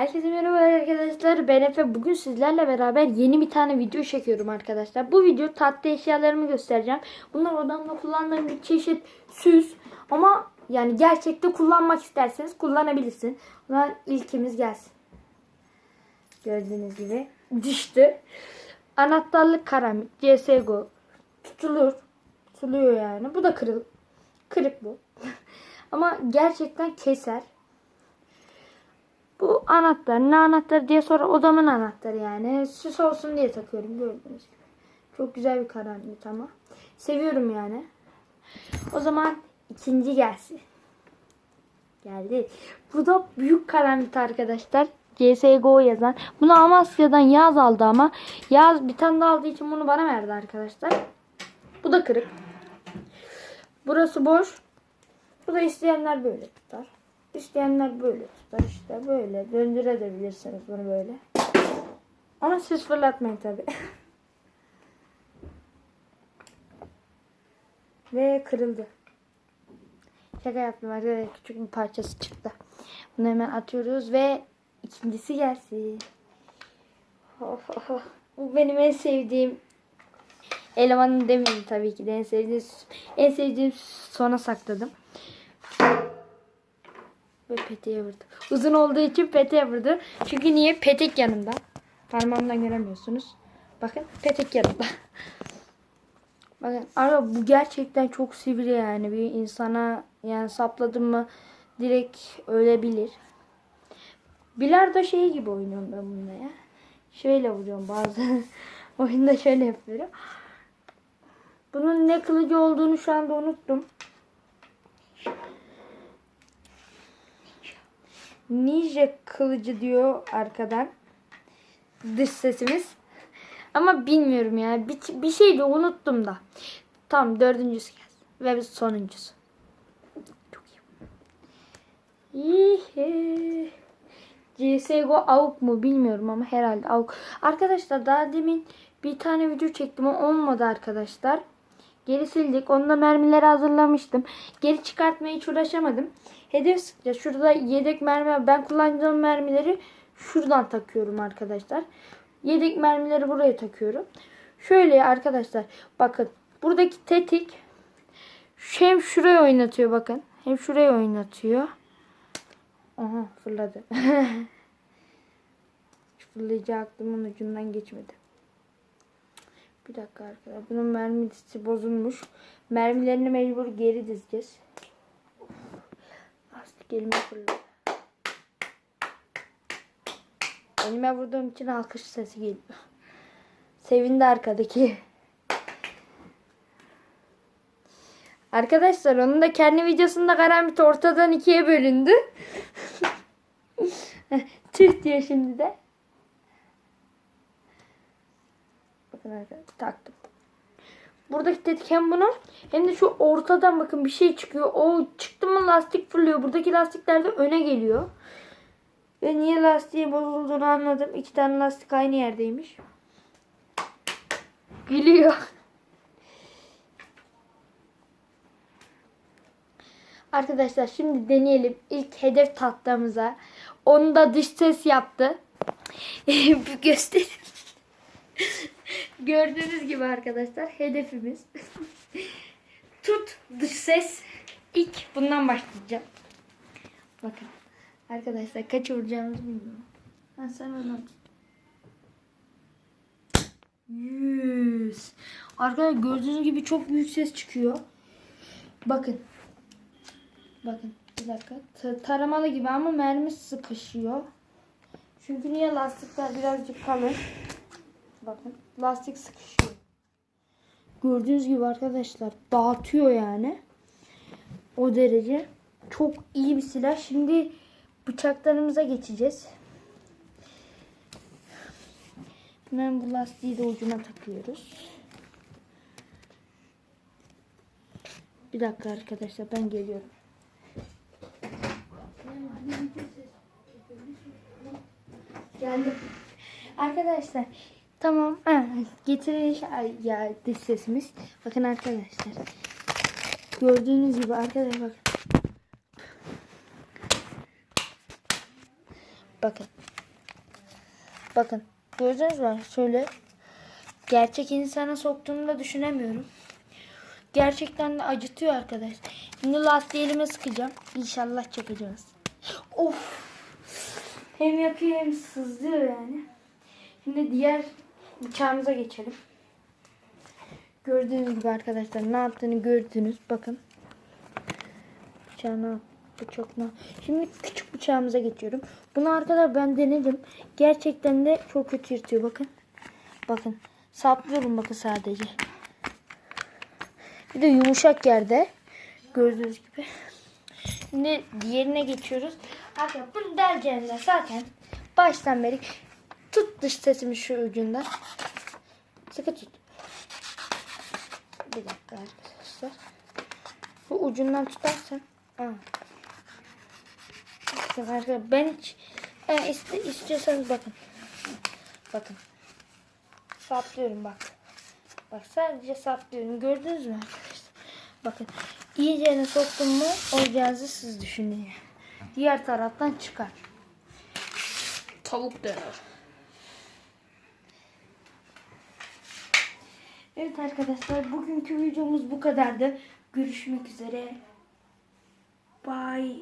Herkese merhaba arkadaşlar. Ben Efe. Bugün sizlerle beraber yeni bir tane video çekiyorum arkadaşlar. Bu video tatlı eşyalarımı göstereceğim. Bunlar odamda kullandığım bir çeşit süs. Ama yani gerçekte kullanmak isterseniz kullanabilirsin. Zaman ilkimiz gelsin. Gördüğünüz gibi düştü. Anahtarlık karamik. CSGO. Tutulur. Tutuluyor yani. Bu da kırıl. Kırık bu. Ama gerçekten keser. Bu anahtar ne anahtar diye sonra odamın anahtarı yani. Süs olsun diye takıyorum gördüğünüz gibi. Çok güzel bir karanlık ama. Seviyorum yani. O zaman ikinci gelsin. Geldi. Bu da büyük karanlık arkadaşlar. CSGO yazan. Bunu Amasya'dan Yaz aldı ama. Yaz bir tane daha aldığı için bunu bana verdi arkadaşlar. Bu da kırık. Burası boş. Bu da isteyenler böyle tutar. İsteyenler böyle tutar işte böyle döndürebilirsiniz bunu böyle. Ama siz fırlatmayın tabi. Ve kırıldı. Şaka yaptım arkadaşlar küçük bir parçası çıktı. Bunu hemen atıyoruz ve ikincisi gelsin. Bu benim en sevdiğim elemanın demeyeyim tabii ki de en sevdiğim en sevdiğim sona sakladım. Ve peteğe vurdu. Uzun olduğu için peteğe vurdu. Çünkü niye? Petek yanında. Parmağımdan göremiyorsunuz. Bakın petek yanında. Bakın ama bu gerçekten çok sivri yani. Bir insana yani sapladım mı direkt ölebilir. Bilardo şeyi gibi oynuyorum ben bununla ya. Şöyle vuruyorum bazen. Oyunda şöyle yapıyorum. Bunun ne kılıcı olduğunu şu anda unuttum. Ninja kılıcı diyor arkadan. Dış sesimiz. Ama bilmiyorum ya. Bir, bir şey de unuttum da. Tam dördüncüsü geldi. Ve sonuncusu. Çok iyi. İyi. CSGO AUK mu bilmiyorum ama herhalde AUK. Arkadaşlar daha demin bir tane video çektim. O olmadı arkadaşlar. Geri sildik. Onda mermileri hazırlamıştım. Geri çıkartmaya hiç uğraşamadım. Hedef sıkacağız. Şurada yedek mermi. Ben kullandığım mermileri şuradan takıyorum arkadaşlar. Yedek mermileri buraya takıyorum. Şöyle arkadaşlar. Bakın. Buradaki tetik hem şuraya oynatıyor bakın. Hem şuraya oynatıyor. Aha fırladı. Fırlayacağı aklımın ucundan geçmedi. Bir dakika arkadaşlar. Bunun mermisi bozulmuş. Mermilerini mecbur geri dizeceğiz. Lastik elime fırladı. Elime vurduğum için alkış sesi geliyor. Sevindi arkadaki. Arkadaşlar onun da kendi videosunda karambit ortadan ikiye bölündü. Tüh diyor şimdi de. Bakın taktım. Buradaki tetik hem bunu hem de şu ortadan bakın bir şey çıkıyor. O çıktı mı lastik fırlıyor. Buradaki lastikler de öne geliyor. Ve niye lastiği bozulduğunu anladım. İki tane lastik aynı yerdeymiş. Gülüyor. Arkadaşlar şimdi deneyelim ilk hedef tahtamıza. Onu da dış ses yaptı. Bir göstereyim. Gördüğünüz gibi arkadaşlar hedefimiz. Tut dış ses. İlk bundan başlayacağım. Bakın. Arkadaşlar kaç vuracağımızı bilmiyorum. Ben sen oradan tut. 100. Arkadaşlar gördüğünüz gibi çok büyük ses çıkıyor. Bakın. Bakın bir dakika. Ta- taramalı gibi ama mermi sıkışıyor. Çünkü niye lastikler birazcık kalın. Bakın lastik sıkışıyor. Gördüğünüz gibi arkadaşlar dağıtıyor yani. O derece. Çok iyi bir silah. Şimdi bıçaklarımıza geçeceğiz. Hemen bu lastiği de ucuna takıyoruz. Bir dakika arkadaşlar ben geliyorum. Geldim. Arkadaşlar tamam. Ha, ya dış sesimiz. Bakın arkadaşlar. Gördüğünüz gibi arkadaşlar bak. Bakın. Bakın. Gördünüz mü? Şöyle. Gerçek insana soktuğunu da düşünemiyorum. Gerçekten de acıtıyor arkadaş. Şimdi lastiği elime sıkacağım. İnşallah çekeceğiz. Of. Hem yakıyor hem sızlıyor yani. Şimdi diğer bıçağımıza geçelim. Gördüğünüz gibi arkadaşlar ne yaptığını gördünüz. Bakın. Bıçağını bıçak ne? Şimdi küçük bıçağımıza geçiyorum. Bunu arkadaşlar ben denedim. Gerçekten de çok kötü yırtıyor. Bakın. Bakın. Saplıyorum bakın sadece. Bir de yumuşak yerde. Gördüğünüz gibi. Şimdi diğerine geçiyoruz. Arkadaşlar bunu deleceğinizde zaten baştan beri tut dış sesimi şu ucundan. Sıkı tut. Bir dakika arkadaşlar. Bu ucundan tutarsan. Aa. Arkadaşlar ben hiç e, iste, istiyorsanız bakın. Bakın. Saplıyorum bak. Bak sadece saplıyorum. Gördünüz mü arkadaşlar? Bakın. İyice soktum mu olacağınızı siz düşünün. Diğer taraftan çıkar. Tavuk döner. Evet arkadaşlar bugünkü videomuz bu kadardı. Görüşmek üzere. Bye.